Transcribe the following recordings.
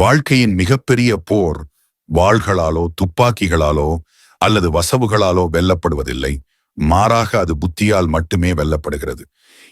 வாழ்க்கையின் மிகப்பெரிய போர் வாள்களாலோ துப்பாக்கிகளாலோ அல்லது வசவுகளாலோ வெல்லப்படுவதில்லை. மாறாக அது புத்தியால் மட்டுமே வெல்லப்படுகிறது.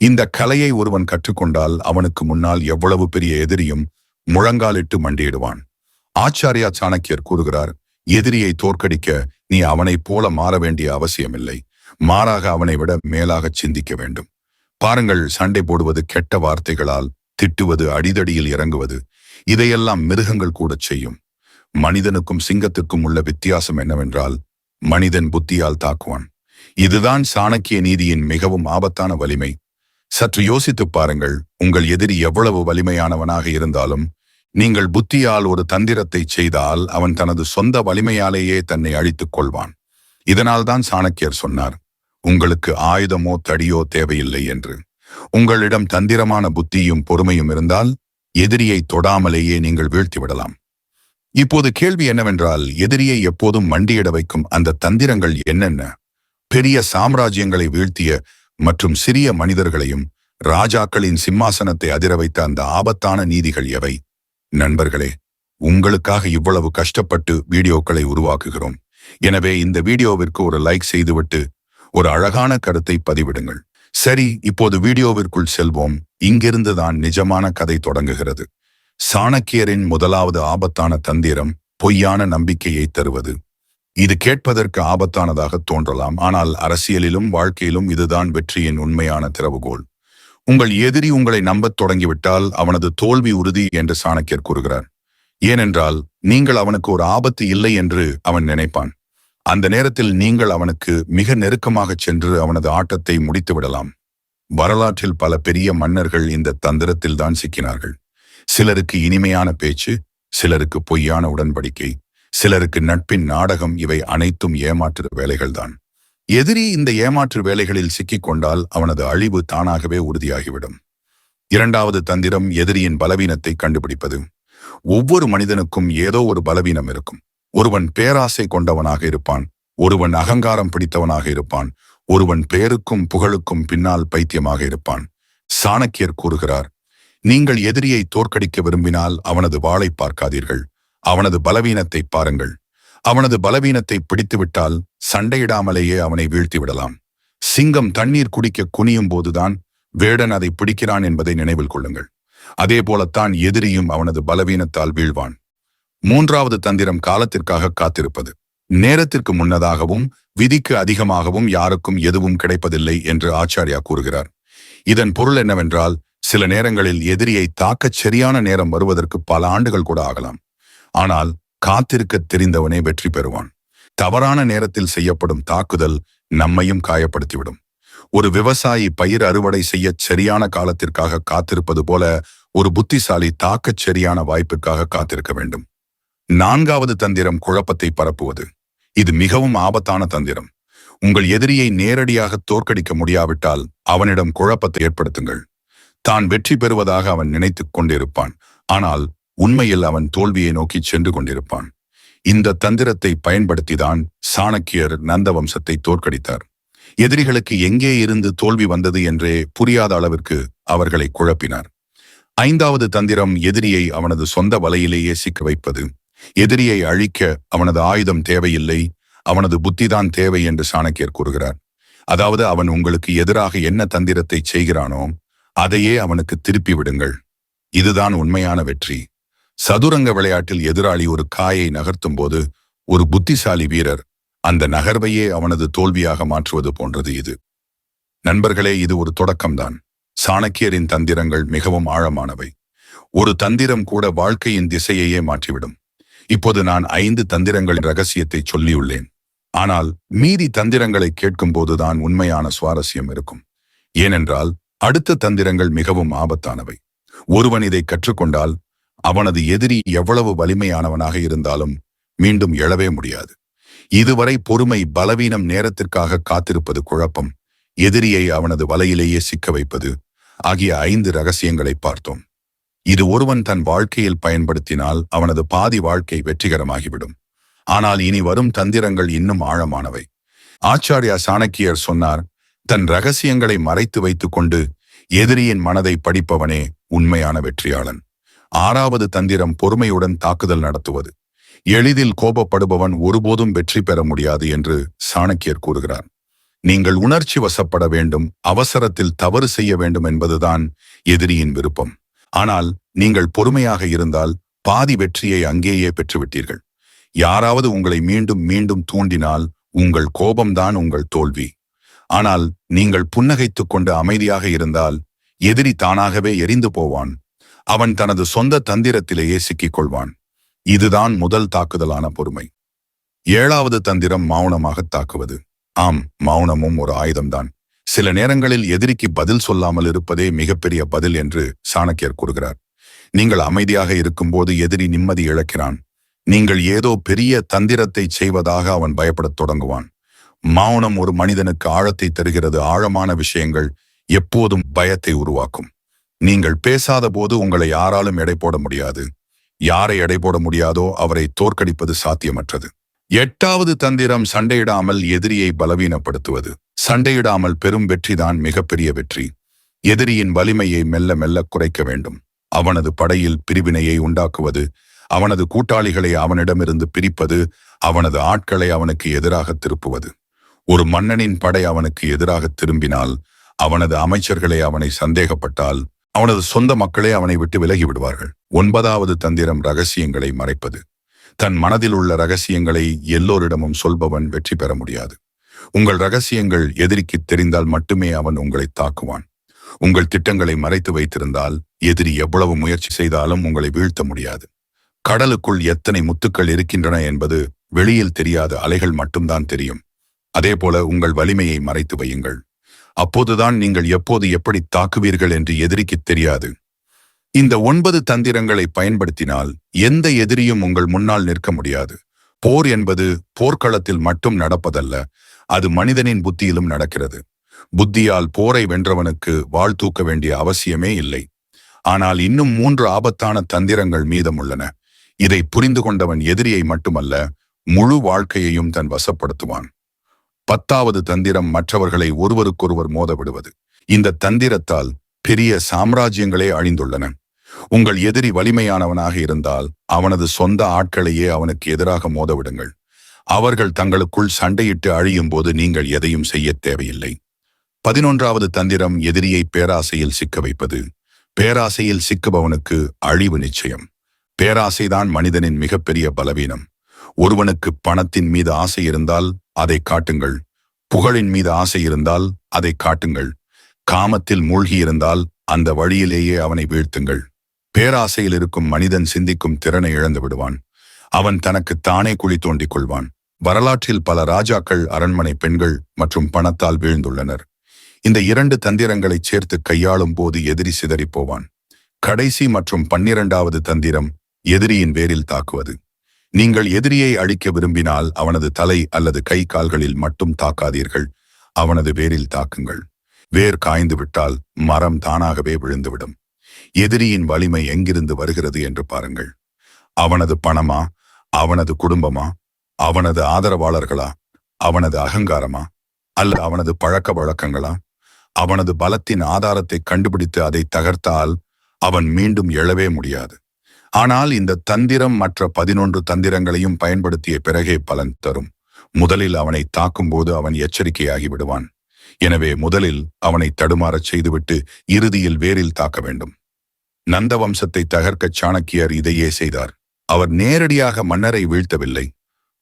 இந்த கலையை ஒருவன் கற்றுக்கொண்டால் அவனுக்கு முன்னால் எவ்வளவு பெரிய எதிரியும் முழங்காலிட்டு மண்டியிடுவான். ஆச்சாரியா சாணக்கியர் கூறுகிறார் எதிரியை தோற்கடிக்க நீ அவனைப் போல மாற வேண்டிய அவசியமில்லை. மாறாக அவனை விட மேலாக சிந்திக்க வேண்டும். பாருங்கள் சண்டை போடுவது கெட்ட வார்த்தைகளால் திட்டுவது அடிதடியில் இறங்குவது. இதையெல்லாம் மிருகங்கள் கூட செய்யும். மனிதனுக்கும் சிங்கத்துக்கும் உள்ள வித்தியாசம் என்னவென்றால் மனிதன் புத்தியால் தாக்குவான். இதுதான் சாணக்கிய நீதியின் மிகவும் ஆபத்தான வலிமை. சற்று யோசித்துப் பாருங்கள் உங்கள் எதிரி எவ்வளவு வலிமையானவனாக இருந்தாலும் நீங்கள் புத்தியால் ஒரு தந்திரத்தை செய்தால் அவன் தனது சொந்த வலிமையாலேயே தன்னை அழித்துக் கொள்வான். இதனால்தான் சாணக்கியர் சொன்னார் உங்களுக்கு ஆயுதமோ தடியோ தேவையில்லை என்று. உங்களிடம் தந்திரமான புத்தியும் பொறுமையும் இருந்தால் எதிரியை தொடாமலேயே நீங்கள் வீழ்த்திவிடலாம். இப்போது கேள்வி என்னவென்றால் எதிரியை எப்போதும் மண்டியிட வைக்கும் அந்த தந்திரங்கள் என்னென்ன? பெரிய சாம்ராஜ்யங்களை வீழ்த்திய மற்றும் சிறிய மனிதர்களையும் ராஜாக்களின் சிம்மாசனத்தை அதிர வைத்த அந்த ஆபத்தான நீதிகள் எவை? நண்பர்களே உங்களுக்காக இவ்வளவு கஷ்டப்பட்டு வீடியோக்களை உருவாக்குகிறோம். எனவே இந்த வீடியோவிற்கு ஒரு லைக் செய்துவிட்டு ஒரு அழகான கருத்தை பதிவிடுங்கள். சரி இப்போது வீடியோவிற்குள் செல்வோம். இங்கிருந்துதான் நிஜமான கதை தொடங்குகிறது. சாணக்கியரின் முதலாவது ஆபத்தான தந்திரம் பொய்யான நம்பிக்கையை தருவது. இது கேட்பதற்கு ஆபத்தானதாக தோன்றலாம் ஆனால் அரசியலிலும் வாழ்க்கையிலும் இதுதான் வெற்றியின் உண்மையான திறவுகோல். உங்கள் எதிரி உங்களை நம்பத் தொடங்கிவிட்டால் அவனது தோல்வி உறுதி என்று சாணக்கியர் கூறுகிறார். ஏனென்றால் நீங்கள் அவனுக்கு ஒரு ஆபத்து இல்லை என்று அவன் நினைப்பான். அந்த நேரத்தில் நீங்கள் அவனுக்கு மிக நெருக்கமாகச் சென்று அவனது ஆட்டத்தை முடித்து விடலாம். வரலாற்றில் பல பெரிய மன்னர்கள் இந்த தந்திரத்தில் தான் சிக்கினார்கள். சிலருக்கு இனிமையான பேச்சு சிலருக்கு பொய்யான உடன்படிக்கை சிலருக்கு நட்பின் நாடகம் இவை அனைத்தும் ஏமாற்று வேலைகள்தான். எதிரி இந்த ஏமாற்று வேலைகளில் சிக்கிக்கொண்டால் அவனது அழிவு தானாகவே உறுதியாகிவிடும். இரண்டாவது தந்திரம் எதிரியின் பலவீனத்தை கண்டுபிடிப்பது. ஒவ்வொரு மனிதனுக்கும் ஏதோ ஒரு பலவீனம் இருக்கும். ஒருவன் பேராசை கொண்டவனாக இருப்பான் ஒருவன் அகங்காரம் பிடித்தவனாக இருப்பான் ஒருவன் பேருக்கும் புகழுக்கும் பின்னால் பைத்தியமாக இருப்பான். சாணக்கியர் கூறுகிறார் நீங்கள் எதிரியை தோற்கடிக்க விரும்பினால் அவனது வாளை பார்க்காதீர்கள் அவனது பலவீனத்தை பாருங்கள். அவனது பலவீனத்தை பிடித்துவிட்டால் சண்டையிடாமலேயே அவனை வீழ்த்திவிடலாம். சிங்கம் தண்ணீர் குடிக்க குனியும் போதுதான் வேடன் அதை பிடிக்கிறான் என்பதை நினைவில் கொள்ளுங்கள். அதே போலத்தான் எதிரியும் அவனது பலவீனத்தால் வீழ்வான். மூன்றாவது தந்திரம் காலத்திற்காக காத்திருப்பது. நேரத்திற்கு முன்னதாகவும் விதிக்கு அதிகமாகவும் யாருக்கும் எதுவும் கிடைப்பதில்லை என்று ஆச்சாரியா கூறுகிறார். இதன் பொருள் என்னவென்றால் சில நேரங்களில் எதிரியை தாக்கச் சரியான நேரம் வருவதற்கு பல ஆண்டுகள் கூட ஆகலாம். ஆனால் காத்திருக்க தெரிந்தவனே வெற்றி பெறுவான். தவறான நேரத்தில் செய்யப்படும் தாக்குதல் நம்மையும் காயப்படுத்திவிடும். ஒரு விவசாயி பயிர் அறுவடை செய்ய சரியான காலத்திற்காக காத்திருப்பது போல ஒரு புத்திசாலி தாக்கச் சரியான வாய்ப்பிற்காக காத்திருக்க வேண்டும். நான்காவது தந்திரம் குழப்பத்தை பரப்புவது. இது மிகவும் ஆபத்தான தந்திரம். உங்கள் எதிரியை நேரடியாக தோற்கடிக்க முடியாவிட்டால் அவனிடம் குழப்பத்தை ஏற்படுத்துங்கள். தான் வெற்றி பெறுவதாக அவன் நினைத்துக் கொண்டிருப்பான். ஆனால் உண்மையில் அவன் தோல்வியை நோக்கி சென்று கொண்டிருப்பான். இந்த தந்திரத்தை பயன்படுத்திதான் சாணக்கியர் நந்த வம்சத்தை தோற்கடித்தார். எதிரிகளுக்கு எங்கே இருந்து தோல்வி வந்தது என்றே புரியாத அளவிற்கு அவர்களை குழப்பினார். ஐந்தாவது தந்திரம் எதிரியை அவனது சொந்த வலையிலேயே சிக்க வைப்பது. எதிரியை அழிக்க அவனது ஆயுதம் தேவையில்லை அவனது புத்திதான் தேவை என்று சாணக்கியர் கூறுகிறார். அதாவது அவன் உங்களுக்கு எதிராக என்ன தந்திரத்தை செய்கிறானோ அதையே அவனுக்கு திருப்பி விடுங்கள். இதுதான் உண்மையான வெற்றி. சதுரங்க விளையாட்டில் எதிராளி ஒரு காயை நகர்த்தும் போது ஒரு புத்திசாலி வீரர் அந்த நகர்வையே அவனது தோல்வியாக மாற்றுவது போன்றது இது. நண்பர்களே இது ஒரு தொடக்கம்தான். சாணக்கியரின் தந்திரங்கள் மிகவும் ஆழமானவை. ஒரு தந்திரம் கூட வாழ்க்கையின் திசையையே மாற்றிவிடும். இப்போது நான் ஐந்து தந்திரங்களின் ரகசியத்தை சொல்லியுள்ளேன். ஆனால் மீதி தந்திரங்களை கேட்கும்போதுதான் உண்மையான சுவாரஸ்யம் இருக்கும். ஏனென்றால் அடுத்த தந்திரங்கள் மிகவும் ஆபத்தானவை. ஒருவன் இதை கற்றுக்கொண்டால் அவனது எதிரி எவ்வளவு வலிமையானவனாக இருந்தாலும் மீண்டும் எழவே முடியாது. இதுவரை பொறுமை பலவீனம் நேரத்திற்காக காத்திருப்பது குழப்பம். எதிரியை அவனது வலையிலேயே சிக்க வைப்பது. ஆகிய ஐந்து ரகசியங்களை பார்த்தோம். இது ஒருவன் தன் வாழ்க்கையில் பயன்படுத்தினால் அவனது பாதி வாழ்க்கை வெற்றிகரமாகிவிடும். ஆனால் இனி வரும் தந்திரங்கள் இன்னும் ஆழமானவை. ஆச்சாரியா சாணக்கியர் சொன்னார் தன் ரகசியங்களை மறைத்து வைத்துக் கொண்டு எதிரியின் மனதை படிப்பவனே உண்மையான வெற்றியாளன். ஆறாவது தந்திரம் பொறுமையுடன் தாக்குதல் நடத்துவது. எளிதில் கோபப்படுபவன் ஒருபோதும் வெற்றி பெற முடியாது என்று சாணக்கியர் கூறுகிறார். நீங்கள் உணர்ச்சி வசப்பட வேண்டும் அவசரத்தில் தவறு செய்ய வேண்டும் என்பதுதான் எதிரியின் விருப்பம். ஆனால் நீங்கள் பொறுமையாக இருந்தால் பாதி வெற்றியை அங்கேயே பெற்றுவிட்டீர்கள். யாராவது உங்களை மீண்டும் மீண்டும் தூண்டினால் உங்கள் கோபம்தான் உங்கள் தோல்வி. ஆனால் நீங்கள் புன்னகைத்துக் கொண்டு அமைதியாக இருந்தால் எதிரி தானாகவே எரிந்து போவான். அவன் தனது சொந்த தந்திரத்திலேயே சிக்கிக் கொள்வான் இதுதான் முதல் தாக்குதலான பொறுமை. ஏழாவது தந்திரம் மௌனமாக தாக்குவது. ஆம் மௌனமும் ஒரு ஆயுதம்தான். சில நேரங்களில் எதிரிக்கு பதில் சொல்லாமல் இருப்பதே மிகப்பெரிய பதில் என்று சாணக்கியர் கூறுகிறார். நீங்கள் அமைதியாக இருக்கும்போது எதிரி நிம்மதி இழக்கிறான். நீங்கள் ஏதோ பெரிய தந்திரத்தை செய்வதாக அவன் பயப்படத் தொடங்குவான். மௌனம் ஒரு மனிதனுக்கு ஆழத்தை தருகிறது ஆழமான விஷயங்கள் எப்போதும் பயத்தை உருவாக்கும். நீங்கள் பேசாத போது உங்களை யாராலும் எடை போட முடியாது. யாரை எடை போட முடியாதோ அவரை தோற்கடிப்பது சாத்தியமற்றது. எட்டாவது தந்திரம் சண்டையிடாமல் எதிரியை பலவீனப்படுத்துவது. சண்டையிடாமல் பெரும் வெற்றிதான் மிகப்பெரிய வெற்றி. எதிரியின் வலிமையை மெல்ல மெல்ல குறைக்க வேண்டும். அவனது படையில் பிரிவினையை உண்டாக்குவது அவனது கூட்டாளிகளை அவனிடமிருந்து பிரிப்பது அவனது ஆட்களை அவனுக்கு எதிராக திருப்புவது. ஒரு மன்னனின் படை அவனுக்கு எதிராக திரும்பினால் அவனது அமைச்சர்களை அவனை சந்தேகப்பட்டால் அவனது சொந்த மக்களே அவனை விட்டு விலகி விடுவார்கள் ஒன்பதாவது தந்திரம் ரகசியங்களை மறைப்பது. தன் மனதில் உள்ள ரகசியங்களை எல்லோரிடமும் சொல்பவன் வெற்றி பெற முடியாது. உங்கள் ரகசியங்கள் எதிரிக்கு தெரிந்தால் மட்டுமே அவன் உங்களை தாக்குவான். உங்கள் திட்டங்களை மறைத்து வைத்திருந்தால் எதிரி எவ்வளவு முயற்சி செய்தாலும் உங்களை வீழ்த்த முடியாது. கடலுக்குள் எத்தனை முத்துக்கள் இருக்கின்றன என்பது வெளியில் தெரியாத அலைகள் மட்டும்தான் தெரியும். அதேபோல உங்கள் வலிமையை மறைத்து வையுங்கள். அப்போதுதான் நீங்கள் எப்போது எப்படி தாக்குவீர்கள் என்று எதிரிக்கு தெரியாது. இந்த ஒன்பது தந்திரங்களை பயன்படுத்தினால் எந்த எதிரியும் உங்கள் முன்னால் நிற்க முடியாது. போர் என்பது போர்க்களத்தில் மட்டும் நடப்பதல்ல அது மனிதனின் புத்தியிலும் நடக்கிறது. புத்தியால் போரை வென்றவனுக்கு வாழ் தூக்க வேண்டிய அவசியமே இல்லை. ஆனால் இன்னும் மூன்று ஆபத்தான தந்திரங்கள் மீதம் உள்ளன இதை புரிந்து கொண்டவன் எதிரியை மட்டுமல்ல முழு வாழ்க்கையையும் தன் வசப்படுத்துவான். பத்தாவது தந்திரம் மற்றவர்களை ஒருவருக்கொருவர் மோத விடுவது இந்த தந்திரத்தால் பெரிய சாம்ராஜ்யங்களே அழிந்துள்ளன. உங்கள் எதிரி வலிமையானவனாக இருந்தால் அவனது சொந்த ஆட்களையே அவனுக்கு எதிராக மோதவிடுங்கள். அவர்கள் தங்களுக்குள் சண்டையிட்டு அழியும் போது நீங்கள் எதையும் செய்ய தேவையில்லை. பதினொன்றாவது தந்திரம் எதிரியை பேராசையில் சிக்க வைப்பது. பேராசையில் சிக்குபவனுக்கு அழிவு நிச்சயம். பேராசைதான் மனிதனின் மிகப்பெரிய பலவீனம். ஒருவனுக்கு பணத்தின் மீது ஆசை இருந்தால் அதை காட்டுங்கள். புகழின் மீது ஆசை இருந்தால் அதை காட்டுங்கள். காமத்தில் மூழ்கியிருந்தால் அந்த வழியிலேயே அவனை வீழ்த்துங்கள். பேராசையில் இருக்கும் மனிதன் சிந்திக்கும் திறனை இழந்து விடுவான். அவன் தனக்கு தானே குழி தோண்டிக் கொள்வான். வரலாற்றில் பல ராஜாக்கள் அரண்மனை பெண்கள் மற்றும் பணத்தால் வீழ்ந்துள்ளனர். இந்த இரண்டு தந்திரங்களை சேர்த்து கையாளும் போது எதிரி சிதறிப் போவான். கடைசி மற்றும் பன்னிரண்டாவது தந்திரம் எதிரியின் வேரில் தாக்குவது. நீங்கள் எதிரியை அழிக்க விரும்பினால் அவனது தலை அல்லது கை கால்களில் மட்டும் தாக்காதீர்கள். அவனது வேரில் தாக்குங்கள். வேர் காய்ந்து விட்டால் மரம் தானாகவே விழுந்துவிடும். எதிரியின் வலிமை எங்கிருந்து வருகிறது என்று பாருங்கள். அவனது பணமா? அவனது குடும்பமா? அவனது ஆதரவாளர்களா? அவனது அகங்காரமா? அல்ல அவனது பழக்க வழக்கங்களா? அவனது பலத்தின் ஆதாரத்தை கண்டுபிடித்து அதை தகர்த்தால் அவன் மீண்டும் எழவே முடியாது. ஆனால் இந்த தந்திரம் மற்ற பதினொன்று தந்திரங்களையும் பயன்படுத்திய பிறகே பலன் தரும். முதலில் அவனை தாக்கும்போது அவன் எச்சரிக்கையாகி விடுவான். எனவே முதலில் அவனை தடுமாறச் செய்துவிட்டு இறுதியில் வேரில் தாக்க வேண்டும். நந்த வம்சத்தை தகர்க்க சாணக்கியர் இதையே செய்தார். அவர் நேரடியாக மன்னரை வீழ்த்தவில்லை.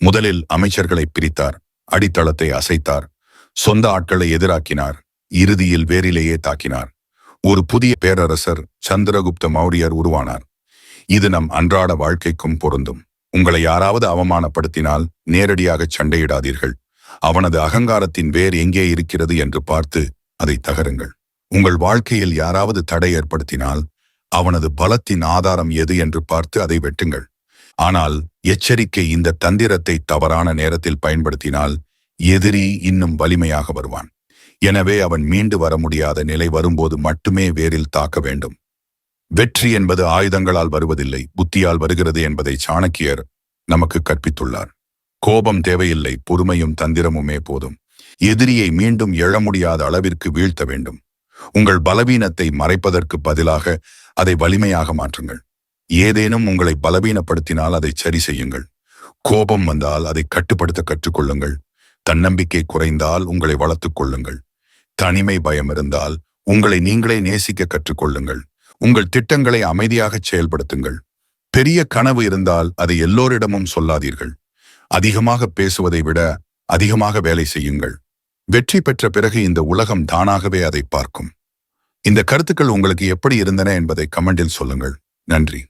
முதலில் அமைச்சர்களை பிரித்தார். அடித்தளத்தை அசைத்தார். சொந்த ஆட்களை எதிராக்கினார். இறுதியில் வேரிலேயே தாக்கினார். ஒரு புதிய பேரரசர் சந்திரகுப்த மௌரியர் உருவானார். இது நம் அன்றாட வாழ்க்கைக்கும் பொருந்தும். உங்களை யாராவது அவமானப்படுத்தினால் நேரடியாக சண்டையிடாதீர்கள். அவனது அகங்காரத்தின் வேர் எங்கே இருக்கிறது என்று பார்த்து அதை தகருங்கள். உங்கள் வாழ்க்கையில் யாராவது தடை ஏற்படுத்தினால் அவனது பலத்தின் ஆதாரம் எது என்று பார்த்து அதை வெட்டுங்கள். ஆனால் எச்சரிக்கை இந்த தந்திரத்தை தவறான நேரத்தில் பயன்படுத்தினால் எதிரி இன்னும் வலிமையாக வருவான். எனவே அவன் மீண்டு வர முடியாத நிலை வரும்போது மட்டுமே வேரில் தாக்க வேண்டும். வெற்றி என்பது ஆயுதங்களால் வருவதில்லை புத்தியால் வருகிறது என்பதை சாணக்கியர் நமக்கு கற்பித்துள்ளார். கோபம் தேவையில்லை பொறுமையும் தந்திரமுமே போதும். எதிரியை மீண்டும் எழ முடியாத அளவிற்கு வீழ்த்த வேண்டும். உங்கள் பலவீனத்தை மறைப்பதற்கு பதிலாக அதை வலிமையாக மாற்றுங்கள். ஏதேனும் உங்களை பலவீனப்படுத்தினால் அதை சரி செய்யுங்கள். கோபம் வந்தால் அதை கட்டுப்படுத்த கற்றுக்கொள்ளுங்கள். தன்னம்பிக்கை குறைந்தால் உங்களை வளர்த்துக் கொள்ளுங்கள். தனிமை பயம் இருந்தால் உங்களை நீங்களே நேசிக்க கற்றுக்கொள்ளுங்கள். உங்கள் திட்டங்களை அமைதியாகச் செயல்படுத்துங்கள். பெரிய கனவு இருந்தால் அதை எல்லோரிடமும் சொல்லாதீர்கள். அதிகமாக பேசுவதை விட அதிகமாக வேலை செய்யுங்கள். வெற்றி பெற்ற பிறகு இந்த உலகம் தானாகவே அதை பார்க்கும். இந்த கருத்துக்கள் உங்களுக்கு எப்படி இருந்தன என்பதை கமெண்டில் சொல்லுங்கள். நன்றி.